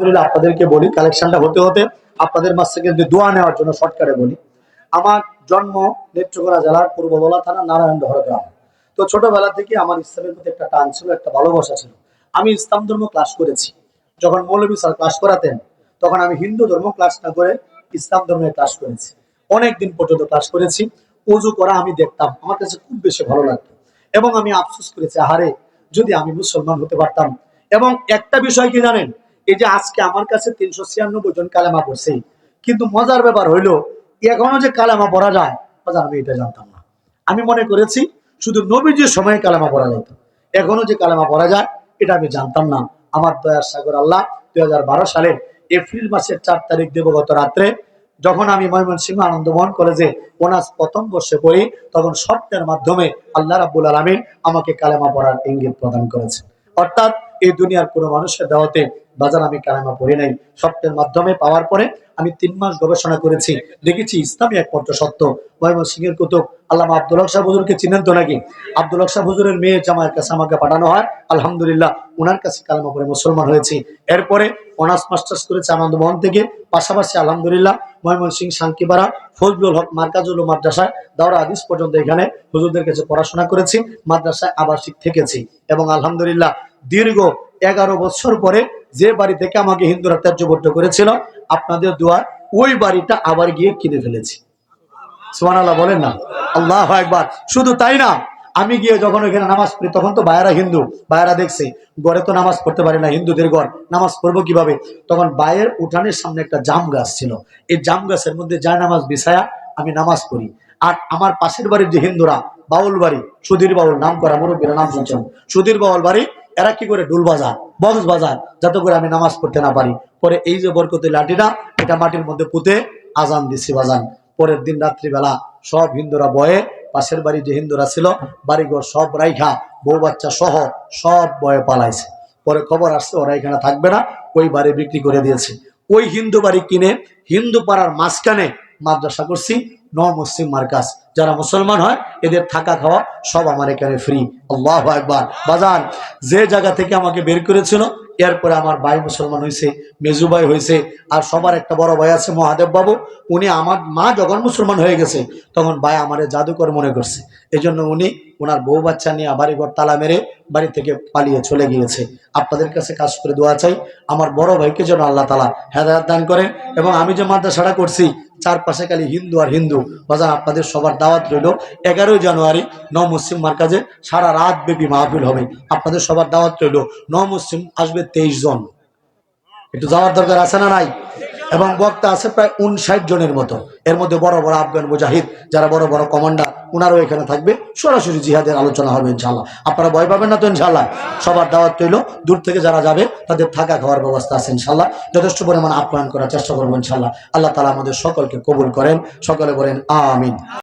আপনাদেরকে বলি কালেকশনটা হতে হতে আপনাদের মাছ থেকে যদি দোয়া নেওয়ার জন্য শর্টকাটে বলি, আমার জন্ম নেত্রকোনা জেলার পূর্বদলা থানা নারায়ণ নারায়ণডহর গ্রাম। তো ছোটবেলা থেকে আমার ইসলামের প্রতি একটা টান ছিল, একটা ভালোবাসা ছিল। আমি ইসলাম ধর্ম ক্লাস করেছি। যখন মৌলভী স্যার ক্লাস করাতেন, তখন আমি হিন্দু ধর্ম ক্লাস না করে ইসলাম ধর্মের ক্লাস করেছি। অনেক দিন পর্যন্ত ক্লাস করেছি, উজু করা আমি দেখতাম, আমার কাছে খুব বেশি ভালো লাগতো। এবং আমি আফসোস করেছি, আহারে, যদি আমি মুসলমান হতে পারতাম। এবং একটা বিষয় কি জানেন এই যে আজকে আমার কাছে তিনশো ছিয়ানব্বই জন কালেমা পড়ছে, কিন্তু মজার ব্যাপার হইল, এখনও যে কালেমা পড়া যায়, বাজার আমি এটা জানতাম না। আমি মনে করেছি শুধু নবীজির সময় কালেমা পড়া যেত এখনও যে কালেমা পড়া যায়, এটা আমি জানতাম না। আমার দয়ার সাগর আল্লাহ, দুই সালের এপ্রিল মাসের চার তারিখ দেবগত রাত্রে যখন আমি ময়মনসিংহ আনন্দমোহন কলেজে অনার্স প্রথম বর্ষে পড়ি, তখন স্বপ্নের মাধ্যমে আল্লাহ রাব্বুল আলমিন আমাকে কালেমা পড়ার ইঙ্গিত প্রদান করেছে অর্থাৎ এই দুনিয়ার কোনো মানুষের দাওয়াতে বাজার আমি কালেমা পড়ি নাই। স্বপ্নের মাধ্যমে পাওয়ার পরে আমি তিন মাস গবেষণা করেছি। দেখেছি ইসলামী একমাত্র সত্য। ময়মন সিং এর কুতুব। আল্লাহ আব্দুল সাহ হুজুরকে চিনেন তো নাকি? আব্দুল হক হুজুরের মেয়ে জামাইয়ের কাছে আমাকে পাঠানো হয়। আলহামদুলিল্লাহ ওনার কাছে কালেমা পড়ে মুসলমান হয়েছি। এরপরে অনার্স মাস্টার্স করেছে আনন্দমোহন থেকে। পাশাপাশি আলহামদুলিল্লাহ ময়মন সিং শান্তিপাড়া ফজলুল হক মার্কাজুল মাদ্রাসায় দাওরা আদিস পর্যন্ত এখানে হুজুরদের কাছে পড়াশোনা করেছি। মাদ্রাসায় আবাসিক থেকেছি। এবং আলহামদুলিল্লাহ, দীর্ঘ এগারো বছর পরে যে বাড়ি থেকে আমাকে হিন্দুরা ত্যায্যবদ্ধ করেছিল, আপনাদের দোয়া ওই বাড়িটা আবার গিয়ে কিনে ফেলেছি। সোহান আল্লাহ বলেন না। আল্লাহ একবার শুধু তাই না, আমি গিয়ে যখন ওইখানে নামাজ পড়ি, তখন তো বায়েরা হিন্দু বায়েরা দেখছে গড়ে তো নামাজ পড়তে পারে না হিন্দুদের গড় নামাজ পড়ব কীভাবে? তখন বায়ের উঠানের সামনে একটা জাম গাছ ছিল। এই জাম গাছের মধ্যে যায় নামাজ বিছায়া আমি নামাজ পড়ি। আর আমার পাশের বাড়ির যে হিন্দুরা, বাউল বাড়ি, সুধীর বাউল নাম করা মুরব্বীরা, নাম শুনছেন? সুধীর বাউল বাড়ি এরা কি করে? ডুল বাজার বক্স বাজার যাতে করে আমি নামাজ পড়তে না পারি। পরে এই যে বরকতের লাঠিটা, এটা মাটির মধ্যে পুঁতে আজান দিছি বাজান। পরের দিন রাত্রিবেলা সব হিন্দুরা বয়ে, পাশের বাড়ি যে হিন্দুরা ছিল, বাড়িঘর সব রাইখা, বউ বাচ্চা সহ সব বয়ে পালাইছে। পরে খবর আসছে, ওরা এখানে থাকবে না, ওই বাড়ি বিক্রি করে দিয়েছে। ওই হিন্দু বাড়ি কিনে হিন্দু পাড়ার মাঝখানে মাদ্রাসা করছি ন মুসলিম মার্কাস যারা মুসলমান হয়, এদের থাকা খাওয়া সব আমার এখানে ফ্রি আল্লাহ একবার বাজান, যে জায়গা থেকে আমাকে বের করেছিল, এরপরে আমার ভাই মুসলমান হয়েছে, মেজু ভাই হয়েছে, আর সবার একটা বড় ভাই আছে মহাদেব বাবু, উনি আমার মা যখন মুসলমান হয়ে গেছে, তখন ভাই আমারে জাদুকর মনে করছে। এজন্য জন্য উনি ওনার বউ বাচ্চা নিয়ে বাড়িঘর তালা মেরে বাড়ি থেকে পালিয়ে চলে গিয়েছে। আপনাদের কাছে কাজ করে দোয়া চাই। আমার বড় ভাইকে যেন আল্লাহ তালা হেদায়ত দান করেন এবং আমি যে মাদ্রাসাটা করছি, চারপাশে খালি হিন্দু আর হিন্দু। বাজার আপনাদের সবার দাওয়াত রইল এগারোই জানুয়ারি ন মুসলিম মার্কাজে সারা রাত ব্যাপী মাহফিল হবে। আপনাদের সবার দাওয়াত রইল ন মুসলিম আসবে তেইশ জন। একটু যাওয়ার দরকার আছে না নাই? এবং বক্তা আছে প্রায় উনষাট জনের মতো। এর মধ্যে বড় বড় আফগান মুজাহিদ, যারা বড় বড় কমান্ডার ওনারাও এখানে থাকবে। সরাসরি জিহাদের আলোচনা হবে ইনশাল্লাহ আপনারা ভয় পাবেন না তো ইনশাল্লাহ সবার দাওয়াত তৈল দূর থেকে যারা যাবে, তাদের থাকা খাওয়ার ব্যবস্থা আছে ইনশাল্লাহ যথেষ্ট পরিমাণ আপ্যায়ন করার চেষ্টা করব ইনশাল্লাহ আল্লাহ তালা আমাদের সকলকে কবুল করেন। সকলে বলেন, আমিন।